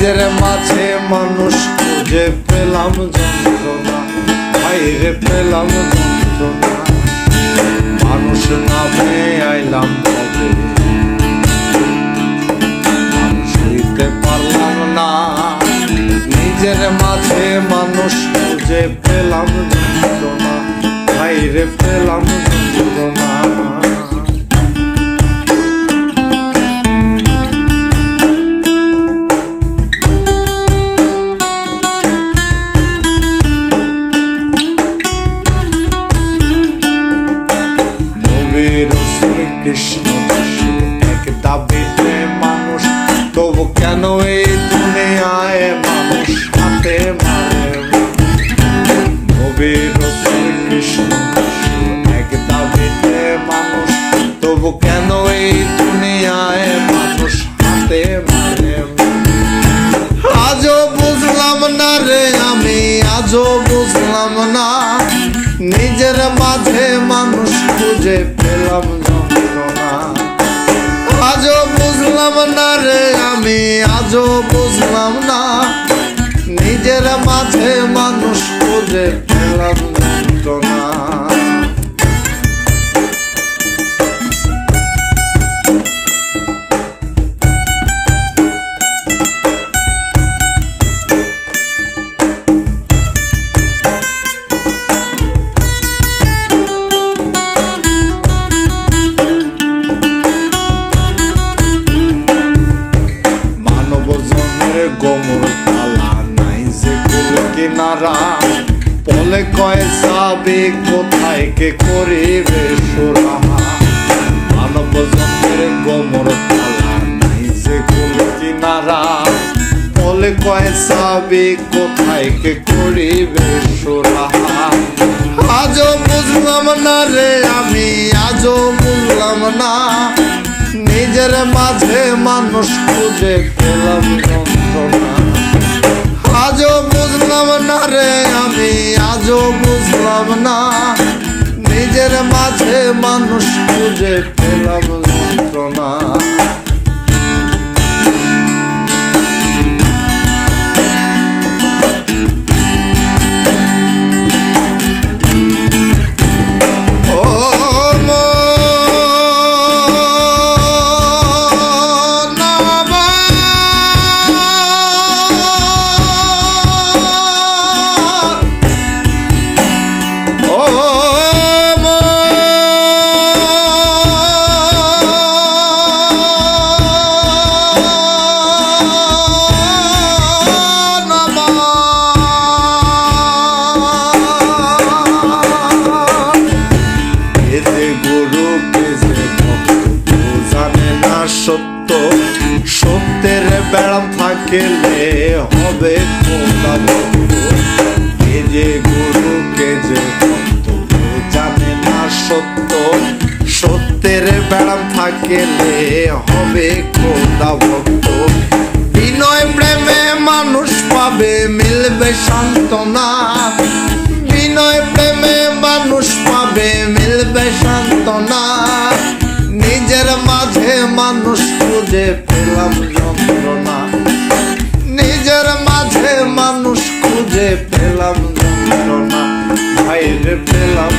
নিজের মাঝে মানুষ খুঁজে পেলাম যন্ত্রণা। বাইরে পেলাম যন্ত্রণা। মানুষ নামে আইলাম কবে? মানুষ পারলাম না। নিজের মাঝে মানুষ খুঁজে পেলাম যন্ত্রণা। বাইরে পেলাম দাবিতে মানুষ, তবু কেন এই দুনিয়ায় মানুষ হাতে মারে? নবীর দাসী এক দাবিতে মানুষ, তবু কেন এই দুনিয়ায় মানুষ হাতে মারে? আজও বুঝলাম না রে আমি, আজও বুঝলাম না। নিজের মাঝে মানুষ খুঁজে পেলাম আমি আজও বুঝলাম না নিজের মাঝে পলে কয় যাবে, কোথায় কে করিবে মানব জন্মের গোমর নাই যে পলে কয় যাবে, কোথায় কে করিবে সুরাহা? আজও বুঝলাম না রে আমি, আজও বুঝলাম না। নিজের মাঝে মানুষ খুঁজে পেলাম যন্ত্রণা। আজও বুঝলাম না রে আমি আজও বুঝলাম না। নিজের মাঝে মানুষ খুঁজে পেলাম যন্ত্রণা। সত্যের বেড়াম থাকলে হবে খোদা ভক্ত এ যে গুরু কে যে ভক্ত জানে না সত্য। সত্যের বেড়াম থাকলে হবে খোদা ভক্ত বিনয় প্রেমে মানুষ পাবে, মিলবে সান্ত্বনা। মানুষ খুঁজে পেলাম যন্ত্রণা। নিজের মাঝে মানুষ খুঁজে পেলাম যন্ত্রণা। বাইরে পেলাম